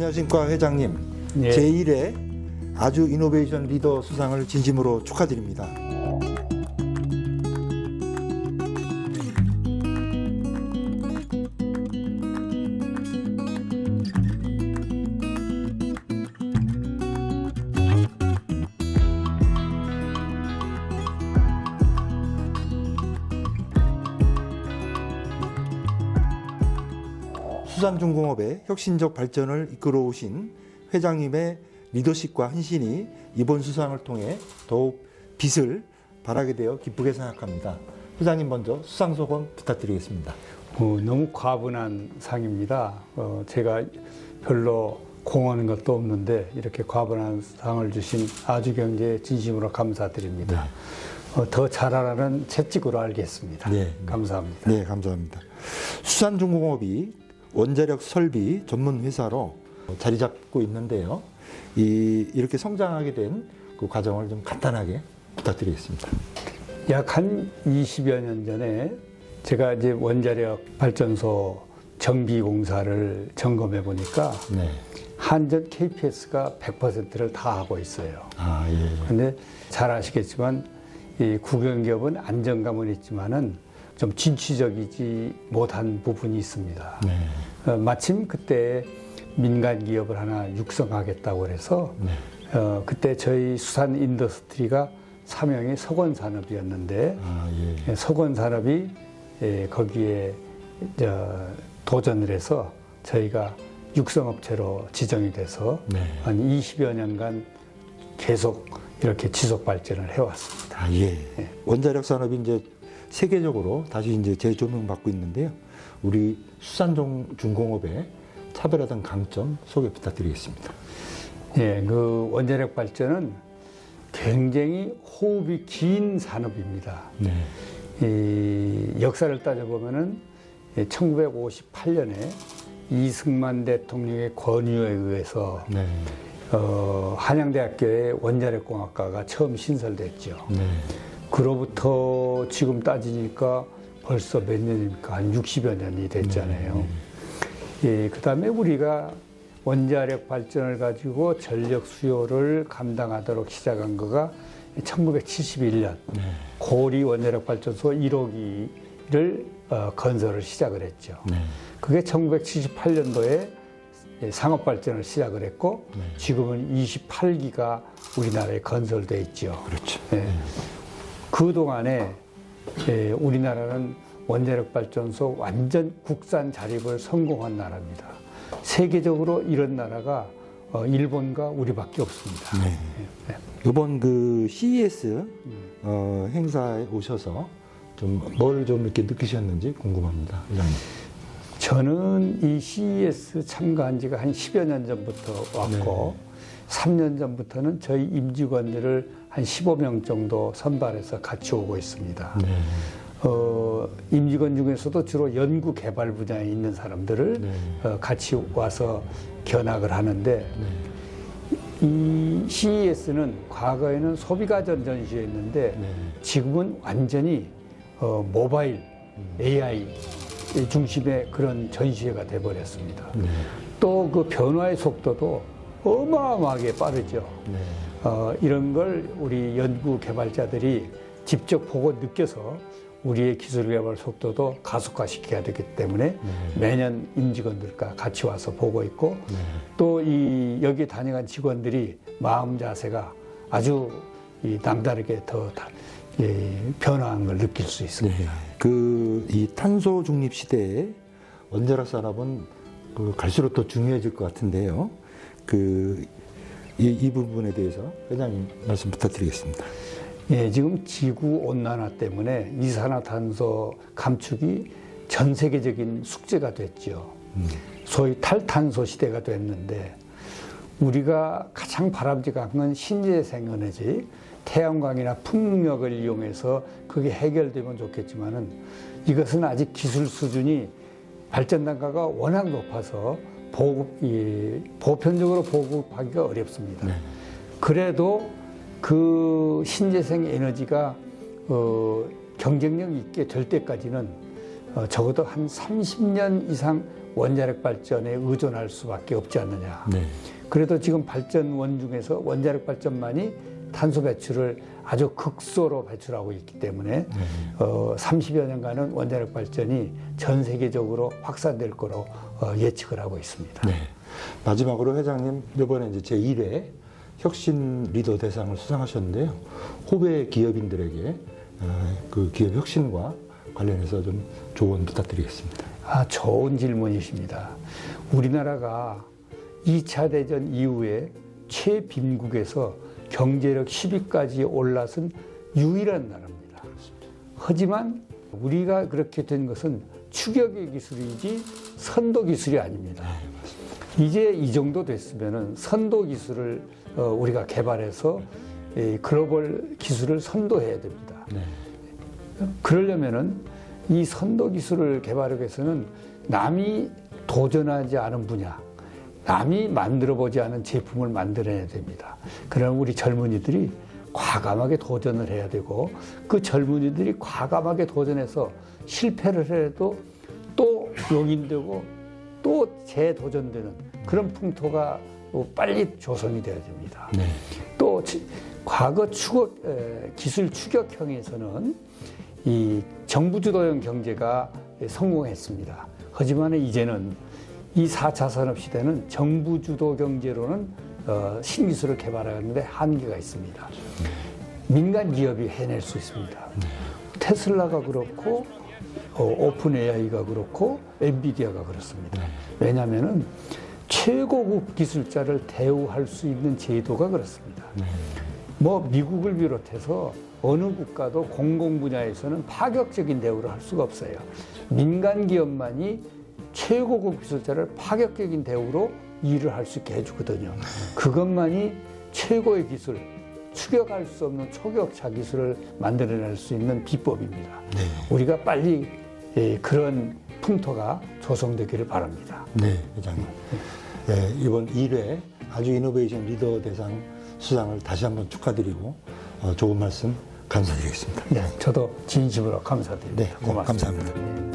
안녕하십니까 회장님. 예. 제1회 아주 이노베이션 리더 수상을 진심으로 축하드립니다. 수산중공업의 혁신적 발전을 이끌어 오신 회장님의 리더십과 헌신이 이번 수상을 통해 더욱 빛을 발하게 되어 기쁘게 생각합니다. 회장님 먼저 수상 소감 부탁드리겠습니다. 어, 너무 과분한 상입니다. 어, 제가 별로 공헌한 것도 없는데 이렇게 과분한 상을 주신 아주경제에 진심으로 감사드립니다. 어, 더 잘하라는 채찍으로 알겠습니다. 네. 감사합니다. 네, 감사합니다. 수산중공업이 원자력 설비 전문 회사로 자리 잡고 있는데요. 이 이렇게 성장하게 된 그 과정을 좀 간단하게 부탁드리겠습니다. 약 한 20여 년 전에 제가 이제 원자력 발전소 정비 공사를 점검해 보니까 네. 한전 KPS가 100%를 다 하고 있어요. 아, 예. 근데 잘 아시겠지만 이 국영기업은 안정감은 있지만은 좀 진취적이지 못한 부분이 있습니다. 네. 어, 마침 그때 민간 기업을 하나 육성하겠다고 그래서 네. 어, 그때 저희 수산 인더스트리가 사명이 석원 산업이었는데 아, 예. 예, 석원 산업이 예, 거기에 저, 도전을 해서 저희가 육성업체로 지정이 돼서 네. 한 20여 년간 계속 이렇게 지속 발전을 해왔습니다. 아, 예. 원자력 산업이 이제 세계적으로 다시 이제 재조명받고 있는데요. 우리 수산중공업의 차별화된 강점 소개 부탁드리겠습니다. 예, 그 원자력 발전은 굉장히 호흡이 긴 산업입니다. 네. 이 역사를 따져보면은 1958년에 이승만 대통령의 권유에 의해서 네. 어, 한양대학교에 원자력공학과가 처음 신설됐죠. 네. 그로부터 지금 따지니까 벌써 몇 년입니까? 한 60여 년이 됐잖아요. 예, 그 다음에 우리가 원자력 발전을 가지고 전력 수요를 감당하도록 시작한 거가 1971년 네. 고리 원자력 발전소 1호기를 어, 건설을 시작을 했죠. 네. 그게 1978년도에 상업 발전을 시작을 했고 네. 지금은 28기가 우리나라에 건설돼 있죠. 그렇죠. 예. 그 동안에 예, 우리나라는 원자력 발전소 완전 국산 자립을 성공한 나라입니다. 세계적으로 이런 나라가 어, 일본과 우리밖에 없습니다. 네. 예. 이번 그 CES 어, 행사에 오셔서 좀 뭘 좀 이렇게 느끼셨는지 궁금합니다. 회장님. 저는 이 CES 참가한 지가 한 10여 년 전부터 왔고, 3년 전부터는 저희 임직원들을 한 15명 정도 선발해서 같이 오고 있습니다. 네. 어, 임직원 중에서도 주로 연구 개발 분야에 있는 사람들을 네. 어, 같이 와서 견학을 하는데 네. 이 CES는 과거에는 소비가전 전시회였는데 네. 지금은 완전히 어, 모바일 AI 중심의 그런 전시회가 돼버렸습니다. 네. 또그 변화의 속도도 어마어마하게 빠르죠. 네. 어, 이런 걸 우리 연구 개발자들이 직접 보고 느껴서 우리의 기술 개발 속도도 가속화시켜야 되기 때문에 매년 임직원들과 같이 와서 보고 있고 또이 여기 다녀간 직원들이 마음 자세가 아주 이 남다르게 더 다, 예, 변화한 걸 느낄 수 있습니다. 네. 그이 탄소 중립 시대에 원자력 산업은 그 갈수록 더 중요해질 것 같은데요. 그 이, 이 부분에 대해서 회장님 말씀 부탁드리겠습니다. 예, 지금 지구 온난화 때문에 이산화탄소 감축이 전 세계적인 숙제가 됐죠. 소위 탈탄소 시대가 됐는데 우리가 가장 바람직한 건 신재생 에너지, 태양광이나 풍력을 이용해서 그게 해결되면 좋겠지만은 이것은 아직 기술 수준이 발전 단가가 워낙 높아서 보급, 이, 보편적으로 보급하기가 어렵습니다. 그래도 그 신재생 에너지가 어, 경쟁력 있게 될 때까지는 어, 적어도 한 30년 이상 원자력 발전에 의존할 수밖에 없지 않느냐. 네. 그래도 지금 발전원 중에서 원자력 발전만이 탄소 배출을 아주 극소로 배출하고 있기 때문에 어, 30여 년간은 원자력 발전이 전 세계적으로 확산될 거로 어, 예측을 하고 있습니다. 네. 마지막으로 회장님 이번에 이제 제 1회 혁신 리더 대상을 수상하셨는데요. 후배 기업인들에게 어, 그 기업 혁신과 관련해서 좀 조언 부탁드리겠습니다. 아, 좋은 질문이십니다. 우리나라가 2차 대전 이후에 최빈국에서 경제력 10위까지 올라선 유일한 나라입니다. 하지만 우리가 그렇게 된 것은 추격의 기술이지 선도 기술이 아닙니다. 이제 이 정도 됐으면 선도 기술을 어, 우리가 개발해서 이 글로벌 기술을 선도해야 됩니다. 네. 그러려면은 이 선도 기술을 개발하기 위해서는 남이 도전하지 않은 분야, 남이 만들어 보지 않은 제품을 만들어야 됩니다. 그럼 우리 젊은이들이 과감하게 도전을 해야 되고 그 젊은이들이 과감하게 도전해서 실패를 해도 또 용인되고 또 재도전되는 그런 풍토가 빨리 조성이 되어야 됩니다. 네. 또 지- 과거 추격 에, 기술 추격형에서는 이 정부 주도형 경제가 성공했습니다. 하지만 이제는 이 4차 산업 시대는 정부 주도 경제로는 어, 신기술을 개발하는데 한계가 있습니다. 민간 기업이 해낼 수 있습니다. 테슬라가 그렇고 어, 오픈 AI가 그렇고 엔비디아가 그렇습니다. 왜냐하면은 최고급 기술자를 대우할 수 있는 제도가 그렇습니다. 뭐 미국을 비롯해서 어느 국가도 공공 분야에서는 파격적인 대우를 할 수가 없어요. 민간 기업만이 최고급 기술자를 파격적인 대우로 일을 할 수 있게 해주거든요. 그것만이 최고의 기술, 추격할 수 없는 초격차 기술을 만들어낼 수 있는 비법입니다. 우리가 빨리 예, 그런 풍토가 조성되기를 바랍니다. 네, 회장님. 네, 이번 1회 아주 이노베이션 리더 대상 수상을 다시 한번 축하드리고 어, 좋은 말씀 감사드리겠습니다. 네, 저도 진심으로 감사드립니다. 네, 네, 고맙습니다. 감사합니다.